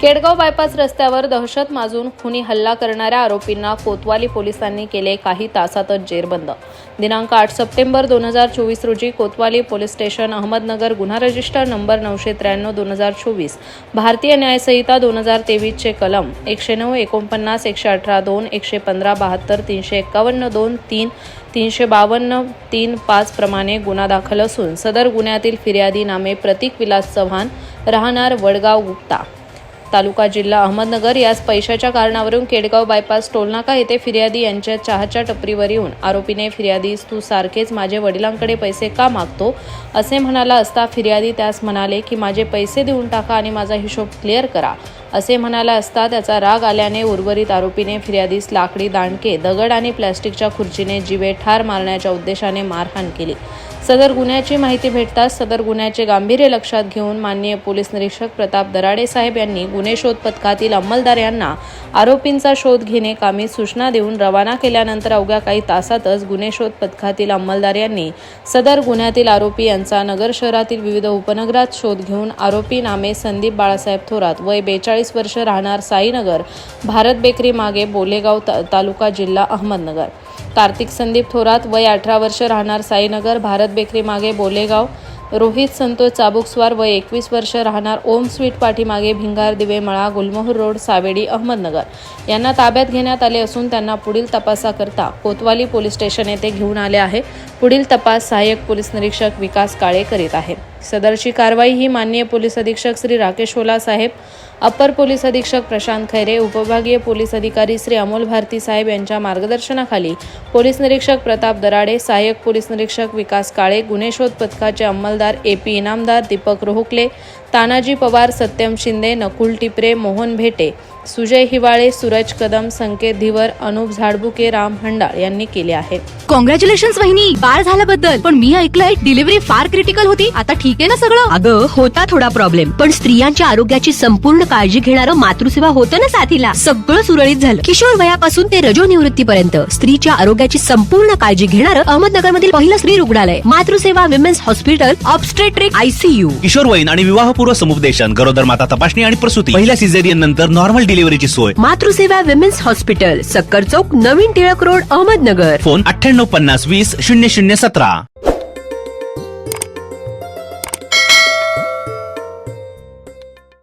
Kedgaon bypass रस्त्यावर दहशत माजून खुनी हल्ला करणाऱ्या आरोपींना कोतवाली पोलिसांनी केले काही तासातच जेरबंद. दिनांक आठ सप्टेंबर दोन हजार चोवीस रोजी कोतवाली पोलीस स्टेशन अहमदनगर गुन्हा रजिस्टर नंबर नऊशे त्र्याण्णव दोन हजार चोवीस भारतीय न्यायसंहिता दोन हजार तेवीसचे कलम एकशे नऊ एकोणपन्नास एकशे अठरा दोन एकशे पंधरा बहात्तर तीनशे एक्कावन्न दोन तीन तीनशे बावन्न तीन पाच प्रमाणे गुन्हा दाखल असून सदर गुन्ह्यातील फिर्यादी नामे प्रतीक विलास चव्हाण राहणार वडगाव गुप्ता. तालुका जिल्हा अहमदनगर यास पैशाच्या कारणावरून केडगाव बायपास टोलनाका येथे फिर्यादी यांच्या चहाच्या टपरीवर येऊन आरोपीने फिर्यादीस तू सारखेच माझे वडिलांकडे पैसे का मागतो? असे म्हणाला असता फिर्यादी त्यास म्हणाले की माझे पैसे देऊन टाका आणि माझा हिशोब क्लिअर करा. असे म्हणाला असता त्याचा राग आल्याने उर्वरित आरोपीने फिर्यादीस लाकडी दांडके दगड आणि प्लॅस्टिकच्या खुर्चीने जीवे ठार मारण्याच्या उद्देशाने मारहाण केली. सदर गुन्ह्याची माहिती भेटताच सदर गुन्ह्याचे गांभीर्य लक्षात घेऊन माननीय पोलीस निरीक्षक प्रताप दराडे साहेब यांनी गुन्हे शोध पथकातील अंमलदार यांना आरोपींचा शोध घेणे कामी सूचना देऊन रवाना केल्यानंतर अवघ्या काही तासातच गुन्हे शोध पथकातील अंमलदार यांनी सदर गुन्ह्यातील आरोपी यांचा नगर शहरातील विविध उपनगरात शोध घेऊन आरोपी नामे संदीप बाळासाहेब थोरात वय बेचाळीस वर्ष राहणार साईनगर भारत बेकरी मागे बोलेगाव ता- तालुका जिल्हा अहमदनगर. कार्तिक संदीप थोरात वय अठरा वर्ष राहणार साईनगर भारत बेकरी मागे बोलेगाव. रोहित संतोष चाबुकस्वार वय एकवीस वर्ष राहणार ओम स्वीट पाठीमागे भिंगार दिवे मळा गुलमोहर रोड सावेडी अहमदनगर. यांना ताब्यात घेण्यात आले असून त्यांना पुढील तपासाकरता कोतवाली पोलीस स्टेशन येथे घेऊन आले आहे. पुढील तपास सहाय्यक पोलीस निरीक्षक विकास काळे करीत आहे. सदरची कारवाई ही माननीय पोलीस अधीक्षक श्री राकेश ओला साहेब अपर पोलीस अधीक्षक प्रशांत खैरे उपविभागीय पोलीस अधिकारी श्री अमोल भारती साहेब यांच्या मार्गदर्शनाखाली पोलीस निरीक्षक प्रताप दराडे सहाय्यक पोलीस निरीक्षक विकास काळे गुन्हे शोध पथकाचे अंमलदार ए पी इनामदार दीपक रोहुकले तानाजी पवार सत्यम शिंदे नकुल टिपरे मोहन भेटे सुजय हिवाळे सूरज कदम संकेत धिवर अनुप झाडबुके राम हंडाळ यांनी केले आहे कॉंग्रॅच्युलेशन वहिनी. बाळ झाल्याबद्दल. पण मी ऐकलंय डिलिव्हरी फार क्रिटिकल होती. आता ठीक आहे ना सगळं? अगं होता थोडा प्रॉब्लेम पण स्त्रियांच्या आरोग्याची संपूर्ण काळजी घेणारं मातृसेवा होतं ना साथीला? सगळं सुरळीत झालं. किशोर वयापासून ते रजो निवृत्तीपर्यंत स्त्रीच्या आरोग्याची संपूर्ण काळजी घेणारं अहमदनगर मधील पहिलं स्त्री रुग्णालय. Matruseva women's hospital obstetric ICU किशोरवयीन आणि विवाहपूर्व समुपदेशन गरोदर माता तपासणी आणि प्रसूती. पहिल्या सिझेरियन नंतर नॉर्मल डिलिव्हरीची सोय. मातृसेवा विमेन्स हॉस्पिटल सक्कर चौक नवीन टिळक रोड अहमदनगर. फोन अठ्ठ्याण्णव पन्नास वीस शून्य शून्य सतरा.